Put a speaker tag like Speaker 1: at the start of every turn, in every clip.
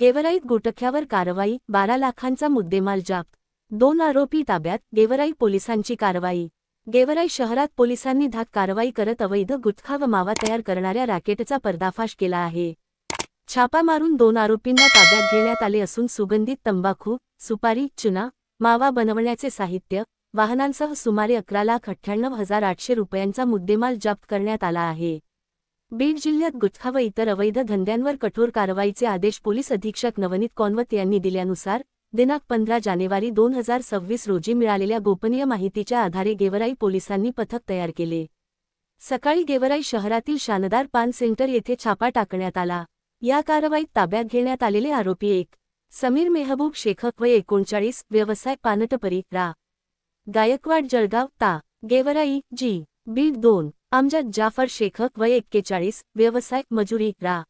Speaker 1: गेवराईत गुटख्यावर कारवाई बारा लाखांचा मुद्देमाल जप्त दोन आरोपी ताब्यात गेवराई पोलिसांची कारवाई. गेवराई शहरात पोलिसांनी धाक कारवाई करत अवैध गुटखा व मावा तयार करणाऱ्या रॅकेटचा पर्दाफाश केला आहे. छापा मारून दोन आरोपींना ताब्यात घेण्यात आले असून सुगंधित तंबाखू सुपारी चुना मावा बनवण्याचे साहित्य वाहनांसह सुमारे अकरा लाख अठ्ठ्याण्णव हजार आठशे रुपयांचा मुद्देमाल जप्त करण्यात आला आहे. बीड जिल्ह्यात गुटखा व इतर अवैध धंद्यांवर कठोर कारवाईचे आदेश पोलीस अधीक्षक नवनीत कॉन्वत यांनी दिल्यानुसार दिनांक पंधरा जानेवारी दोन हजार सव्वीस रोजी मिळालेल्या गोपनीय माहितीच्या आधारे गेवराई पोलिसांनी पथक तयार केले. सकाळी गेवराई शहरातील शानदार पान सेंटर येथे छापा टाकण्यात आला. या कारवाईत ताब्यात घेण्यात आलेले आरोपी एक समीर मेहबूब शेखक व एकोणचाळीस व्यवसाय पानटपरी रा. गायकवाड जळगाव ता. गेवराई जी. बीड दोन अमजद जाफर शेखक वय एक्केचाळीस व्यवसाय मजुरी रा.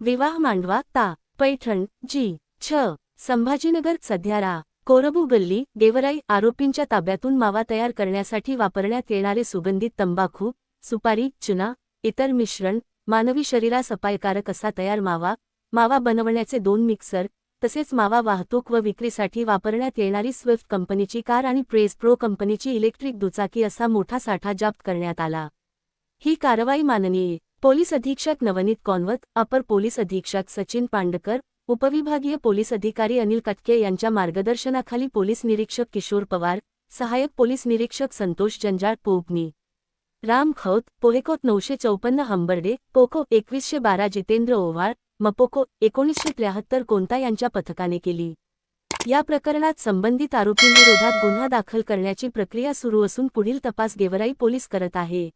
Speaker 1: विवाह मांडवा ता. पैठण जी. छ. संभाजीनगर सध्या रा. कोरबू गल्ली देवराई आरोपींच्या ताब्यातून मावा तयार करण्यासाठी वापरण्यात येणारे सुगंधित तंबाखू सुपारी चुना इतर मिश्रण मानवी शरीरास अपायकारक असा तयार मावा मावा बनवण्याचे दोन मिक्सर तसेच मावा वाहतूक व विक्रीसाठी वापरण्यात येणारी स्विफ्ट कंपनीची कार आणि प्रेस प्रो कंपनीची इलेक्ट्रिक दुचाकी असा मोठा साठा जप्त करण्यात आला. ही कारवाई माननीय पोलीस अधीक्षक नवनीत कॉनवत अपर पोलीस अधीक्षक सचिन पांडकर उपविभागीय पोलीस अधिकारी अनिल कटके यांच्या मार्गदर्शनाखाली पोलीस निरीक्षक किशोर पवार सहाय्यक पोलीस निरीक्षक संतोष जंजाळ पोबनी राम खौत पोहेकोत नऊशे चौपन्न हंबर्डे पोको एकवीसशे बारा जितेंद्र ओवाळ मपोको एकोणीसशे त्र्याहत्तर कोणता यांच्या पथकाने केली? या प्रकरणात संबंधित आरोपींविरोधात गुन्हा दाखल करण्याची प्रक्रिया सुरू असून पुढील तपास गेवराई पोलीस करत आहे.